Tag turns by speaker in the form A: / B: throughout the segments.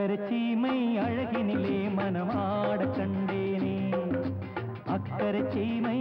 A: அக்கர சீமை அழகினிலே மனமாட கண்டேனே. அக்கர சீமை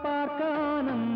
A: பார்க்க ஆனந்தம்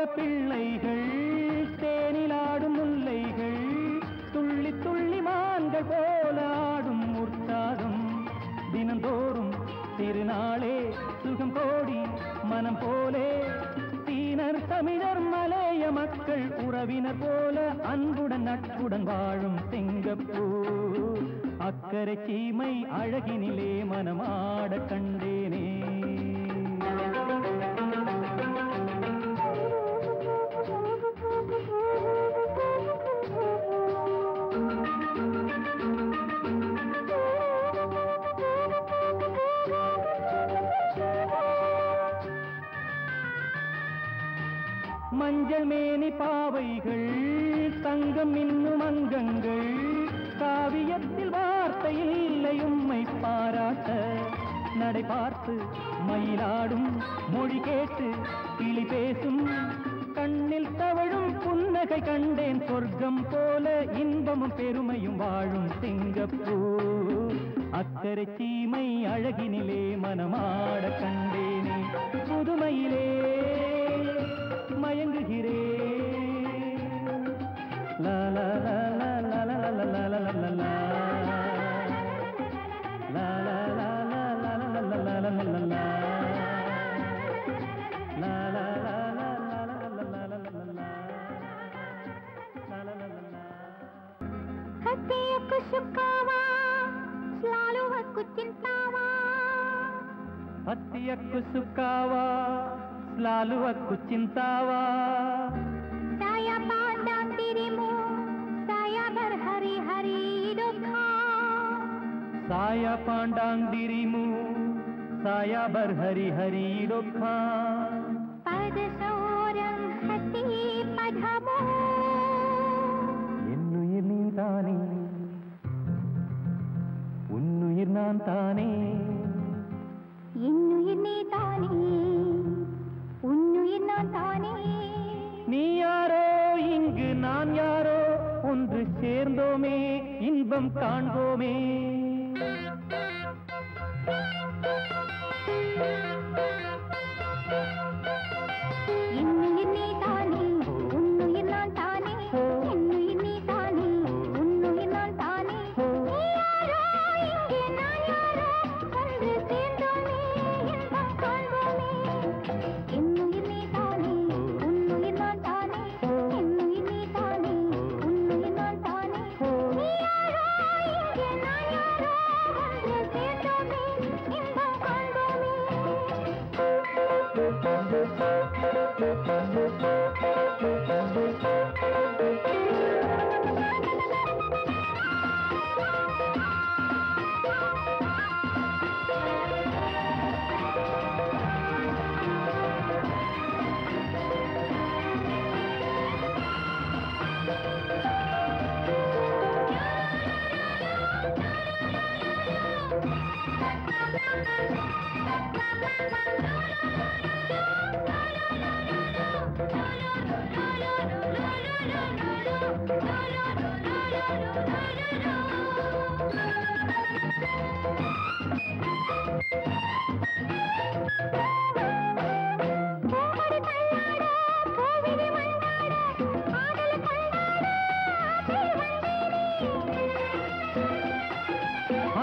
A: போல பிள்ளைகள் தேனிலாடும் முல்லைகள் துள்ளி துள்ளி மான்கள் போல ஆடும் உற்சாகம் தினந்தோறும் திருநாளே சுகம் கோடி மனம் போலே. சீனர் தமிழர் மலைய மக்கள் உறவினர் போல அன்புடன் நட்புடன் வாழும் சிங்கப்பூர். அக்கறை சீமை அழகினிலே மனமாட கண்டேனே.
B: மஞ்சள் மேனி பாவைகள் தங்கம் இன்னும் அங்கங்கள். காவியத்தில் வார்த்தை இல்லை உம்மை பாராட்ட. நடை பார்த்து மயிலாடும் மொழி கேட்டு கிளி பேசும். கண்ணில் தவழும் புன்னகை கண்டேன் சொர்க்கம் போல இன்பமும் பெருமையும் வாழும் சிங்கப்பூர் அக்கறை சீமை அழகினிலே மனமாட கண்டேனே புதுமையிலே மயங்குகிறேன் லா லா லா லா லா லா லா லா லா லா லா லா
A: ಹತ್ತಿಯ ಕುಸುಕಾವಾ లాలువకు చింతావా సాయ పాండాంగ్ డిరిము సాయా బర్ హరి హరి
B: డొఖా ఎన్ను ఎన్ని తానే ఉన్ను ఇర్నాన్ తానే இன்பம் காண்போமே.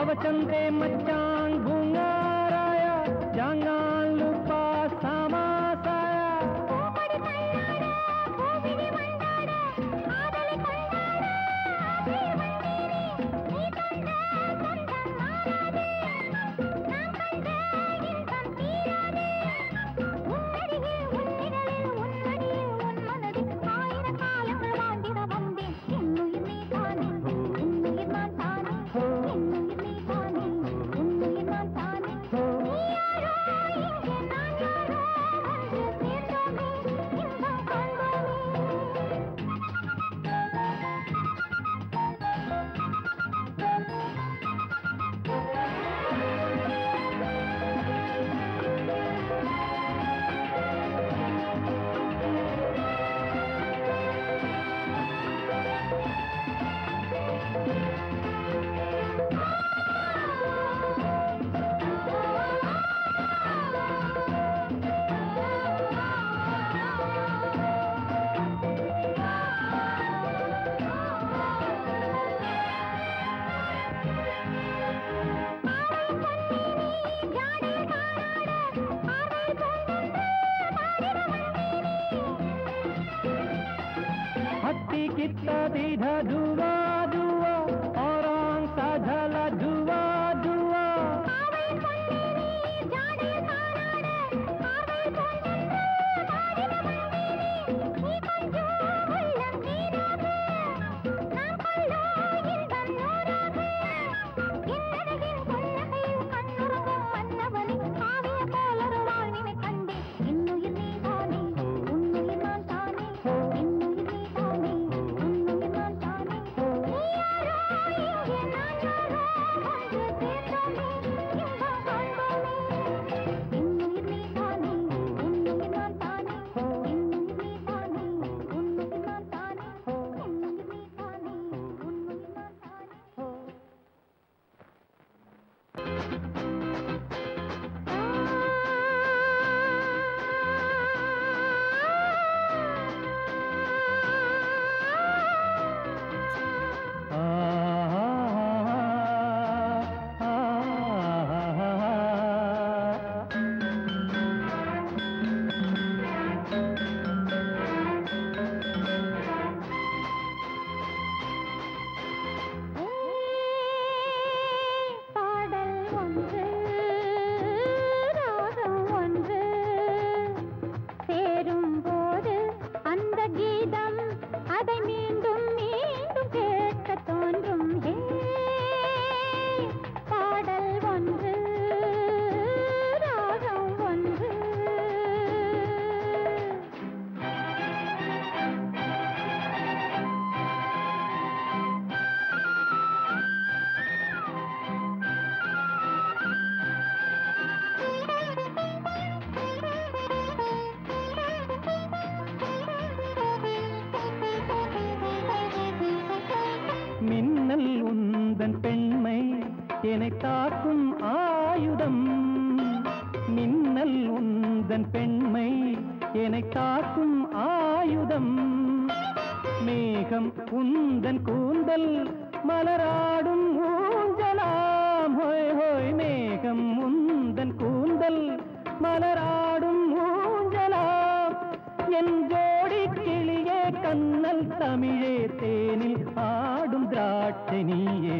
A: वचन दे मच्छा பொறுமை என்னை தாக்கும் ஆயுதம். மேகம் உந்தன் கூந்தல் மலராடும் ஊஞ்சலாம். ஹோய் ஹோய் மேகம் உந்தன் கூந்தல் மலராடும் ஊஞ்சலாம். என் ஜோடி கிளியே கண்ணல் தமிழே தேனில் ஆடும் திராட்சை நீயே.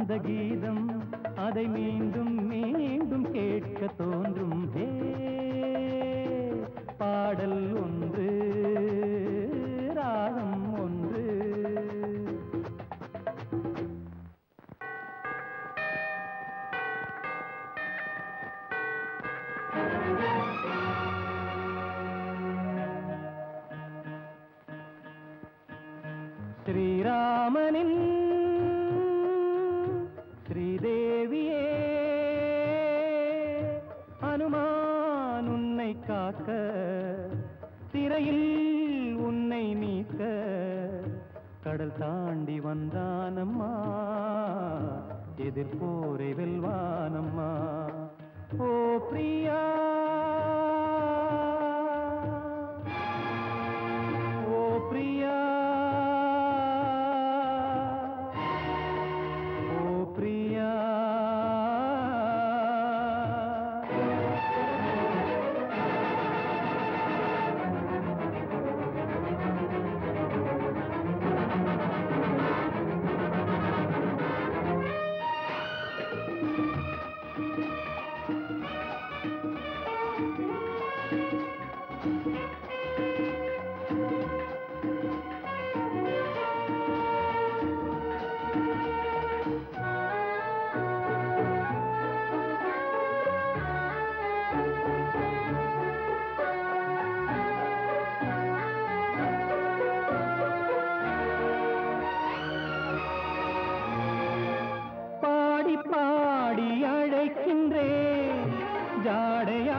A: அந்த கீதம் அதை மீண்டும் எதிர்ப்போரை வெல்வா? படையா